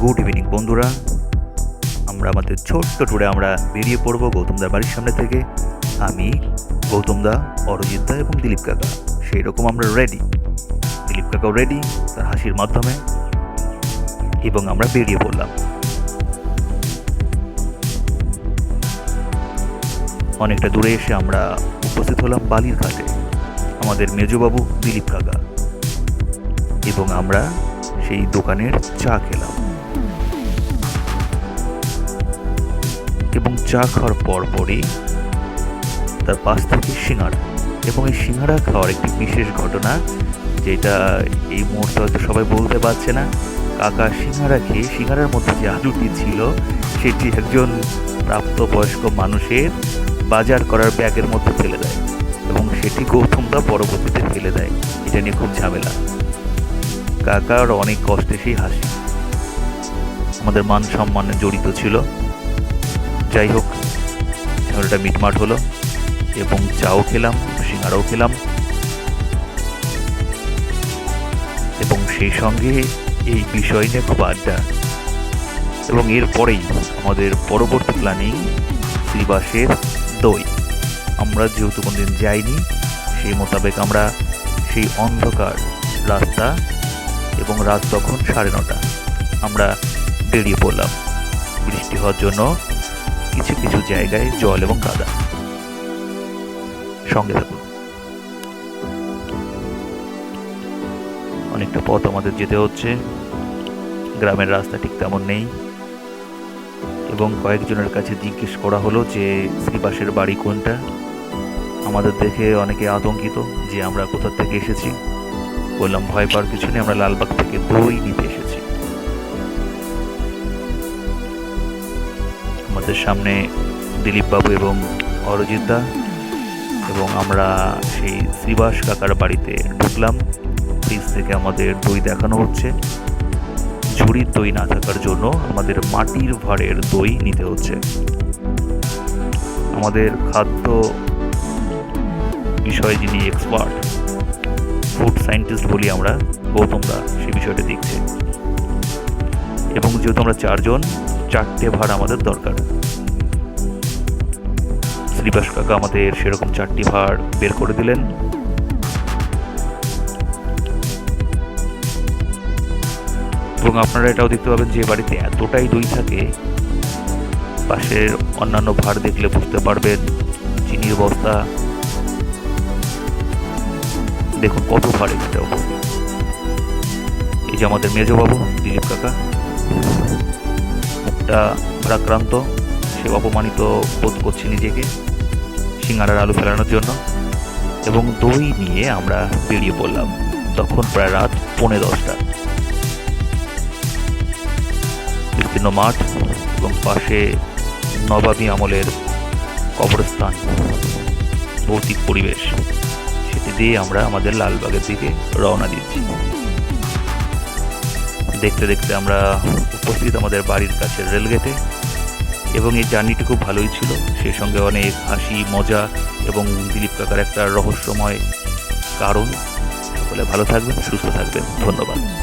Good evening বন্ধুরা। আমরা আমাদের ছোট্ট ট্যুরে আমরা বেরিয়ে পড়ব গৌতমদার বাড়ির সামনে থেকে। আমি গৌতমদা অরজিৎ দা এবং দিলীপ কাকা। সেই রকম আমরা রেডি দিলীপ কাকাও রেডি তার হাসির মাধ্যমে। এবং আমরা বেরিয়ে পড়লাম। অনেকটা দূরে এসে আমরা উপস্থিত হলাম বালির ঘাটে। আমাদের মেজবাবু দিলীপ কাকা। এবং আমরা সেই দোকানের চা খেলাম। এবং চা খাওয়ার পর পরই তার পাশ থেকে সিঙ্গাড়া এবং এই সিঙ্গাড়া খাওয়ার একটি বিশেষ ঘটনা, যেটা এই মুহূর্তে হয়তো সবাই বলতে পারছে না। কাকা সিঙ্গাড়া খেয়ে সিঙ্গাড়ার মধ্যে যে আলুটি ছিল, সেটি একজন প্রাপ্তবয়স্ক মানুষের বাজার করার ব্যাগের মধ্যে ফেলে দেয় এবং সেটি গৌতমদা পরবর্তীতে ফেলে দেয়। এটা নিয়ে খুব ঝামেলা। কাকার অনেক কষ্টে সেই হাসি। আমাদের মান সম্মানে জড়িত ছিল। যাই হোক ঝামেলাটা মিটমাট হলো এবং চাও খেলাম, সিঙ্গারাও খেলাম। এবং সেই সঙ্গে এই বিষয় নিয়ে খুব আড্ডা। এবং এরপরেই আমাদের পরবর্তী প্ল্যানিং শ্রীবাসের দই। আমরা যেহেতু কোনোদিন যাইনি, সেই মোতাবেক আমরা সেই অন্ধকার রাস্তা এবং রাত তখন সাড়ে নটা। আমরা বেরিয়ে পড়লাম। বৃষ্টি হওয়ার জন্য কিছু কিছু জায়গায় জল এবং কাদা। সঙ্গে থাকুন। অনেকটা পথ আমাদের যেতে হচ্ছে। গ্রামের রাস্তা ঠিক তেমন নেই। এবং কয়েকজনের কাছে জিজ্ঞেস করা হলো যে শ্রীবাসের বাড়ি কোনটা? আমাদের দেখে অনেকে আতঙ্কিত যে, আমরা কোথা থেকে এসেছি? বললাম, ভয় পাওয়ার কিছু নেই, আমরা লালবাগ থেকে দই নিতে এসেছি। আমাদের সামনে দিলীপ বাবু এবং অরজিৎ দা এবং আমরা সেই শ্রীবাস কাকার বাড়িতে ঢুকলাম। ফ্রিজ থেকে আমাদের দই দেখানো হচ্ছে। ঝুড়ির দই না থাকার জন্য আমাদের মাটির ভাঁড়ের দই নিতে হচ্ছে। আমাদের খাদ্য বিষয়ে যিনি এক্সপার্ট ফুড সায়েন্টিস্ট বলি আমরা, গৌতম দা, সে বিষয়টা দেখছে। এবং যেহেতু আমরা চারজন চারটে ভাড় আমাদের দরকার। শ্রীবাস কাকা আমাদের সেরকম চারটি ভাড় বের করে দিলেন। এবং আপনারা এটাও দেখতে পাবেন যে বাড়িতে এতটাই দই থাকে পাশের অন্যান্য ভাড় দেখলে বুঝতে পারবেন চিনির বস্তা। দেখুন কত ভাড় এটাও এই যে আমাদের মেজবাবু, দিলীপ কাকা। মুখটা ভারাক্রান্ত সে অপমানিত বোধ করছে নিজেকে, সিঙ্গারার আলু ফেলানোর জন্য। এবং দই নিয়ে আমরা বেরিয়ে পড়লাম, তখন প্রায় রাত পৌনে দশটা। বিস্তীর্ণ মাঠ এবং পাশে নবাবী আমলের কবরস্থান, ভৌতিক পরিবেশ। সেটি দিয়ে আমরা আমাদের লালবাগের দিকে রওনা দিচ্ছি। দেখতে দেখতে আমরা উপস্থিত আমাদের বাড়ির কাছে রেলগেটে। এবং এই জার্নিটি খুব ভালোই ছিল। সেই সঙ্গে অনেক হাসি, মজা এবং দিলীপ কাকার একটা রহস্যময় কারণ। সকলে ভালো থাকবেন, সুস্থ থাকবেন। ধন্যবাদ।